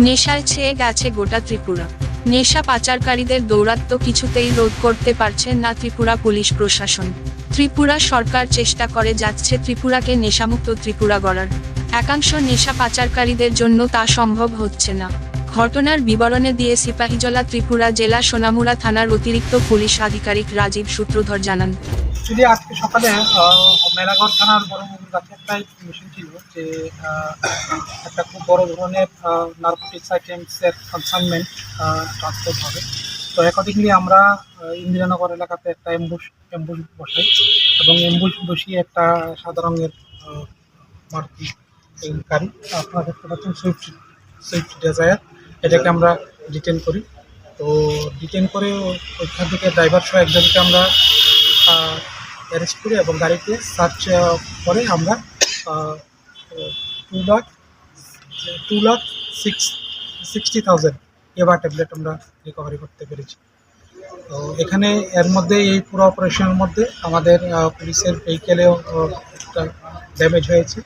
নেশায় ছেয়ে গেছে গোটা ত্রিপুরা। নেশা পাচারকারীদের দৌরাত্ম কিছুতেই রোধ করতে পারছে না ত্রিপুরা পুলিশ প্রশাসন। ত্রিপুরা সরকার চেষ্টা করে যাচ্ছে ত্রিপুরাকে নেশামুক্ত ত্রিপুরা গড়ার। একাংশ নেশা পাচারকারীদের জন্য তা সম্ভব হচ্ছে না। ঘটনার বিবরণে দিয়ে সিপাহীজলা ত্রিপুরা জেলা সোনামুড়া থানার অতিরিক্ত পুলিশ আধিকারিক রাজীব সূত্রধর জানান অ্যাকচুয়ালি আজকে সকালে মেলাঘর থানার বড় কাছে একটা ইনফরমেশন ছিল যে একটা খুব বড় ধরনের নার্কোটিক্স আইটেমসের কনসাইনমেন্ট ট্রান্সপোর্ট হবে। তো অ্যাকর্ডিংলি আমরা ইন্দিরানগর এলাকাতে একটা এম্বুশ এম্বুশ বসাই এবং এম্বুশ বসিয়ে একটা সাদা রঙের মারুতি গাড়ি, আপনারা দেখতে পাচ্ছেন সুইফট সুইফট ডিজায়ার এটাকে আমরা ডিটেন করি। তো ডিটেন করে ওইখান থেকে ড্রাইভার সহ একজনকে আমরা অ্যারেস্ট করে এবং গাড়িতে সার্চ করে আমরা two lakh two lakh six sixty thousand এবার ট্যাবলেট আমরা রিকভারি করতে পেরেছি। তো এখানে এর মধ্যে এই পুরো অপারেশনের মধ্যে আমাদের পুলিশের ভেহিকেলেও একটা ড্যামেজ হয়েছে।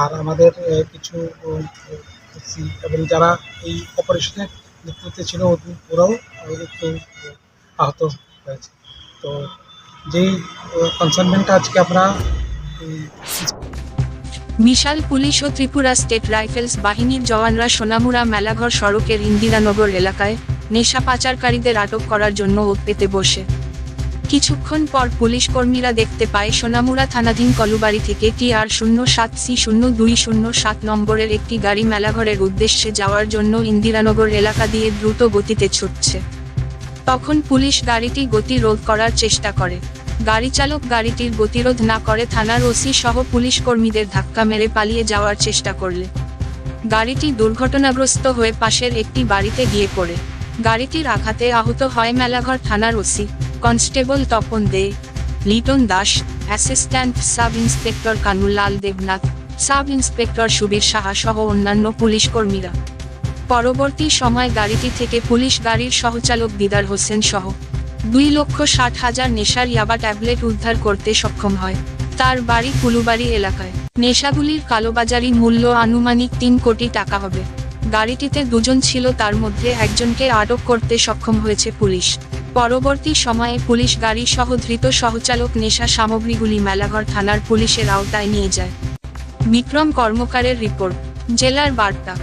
আর আমাদের কিছু এবং যারা এই অপারেশনের নেতৃত্বে ছিল ওরাও একটু আহত হয়েছে। তো যেই কনসার্নমেন্টটা আজকে আমরা বিশাল পুলিশ ও ত্রিপুরা স্টেট রাইফেলস বাহিনীর জওয়ানরা সোনামুড়া মেলাঘর সড়কের ইন্দিরানগর এলাকায় নেশা পাচারকারীদের আটক করার জন্য ওত পেতে বসে। কিছুক্ষণ পর পুলিশ কর্মীরা দেখতে পায় সোনামুড়া থানাধীন কলুবাড়ি থেকে টি আর শূন্য সাত সি শূন্য দুই শূন্য সাত নম্বরের একটি গাড়ি মেলাঘরের উদ্দেশ্যে যাওয়ার জন্য ইন্দিরানগর এলাকা দিয়ে দ্রুত গতিতে ছুটছে। তখন পুলিশ গাড়িটি গতি রোধ করার চেষ্টা করে। গাড়ি চালক গাড়িটির গতিরোধ না করে থানার ওসি সহ পুলিশ কর্মীদের ধাক্কা মেরে পালিয়ে যাওয়ার চেষ্টা করলে। গাড়িটি দুর্ঘটনাগ্রস্ত হয়ে পাশের একটি বাড়িতে গিয়ে পড়ে। গাড়িটির আঘাতে আহত হয় মেলাঘর থানার OC, constable Tapan Dey, Liton Das, assistant sub inspector Kanulal Debnath, sub inspector Subir Saha সহ অন্যান্য পুলিশ কর্মীরা। পরবর্তী সময় গাড়িটি থেকে পুলিশ গাড়ির সহচালক দিদার হোসেন সহ দুই লক্ষ ষাট হাজার নেশার ইয়াবা ট্যাবলেট উদ্ধার করতে সক্ষম হয়। তার বাড়ি কুলুবাড়ি এলাকায়। নেশাগুলির কালোবাজারি মূল্য আনুমানিক তিন কোটি টাকা হবে। গাড়িটিতে দুজন ছিল, তার মধ্যে একজনকে আটক করতে সক্ষম হয়েছে পুলিশ। পরবর্তী সময়ে পুলিশ গাড়ি সহ ধৃত সহচালক নেশা সামগ্রীগুলি মেলাঘর থানার পুলিশের আওতায় নিয়ে যায়। বিক্রম কর্মকারের রিপোর্ট। জেলার বার্তা।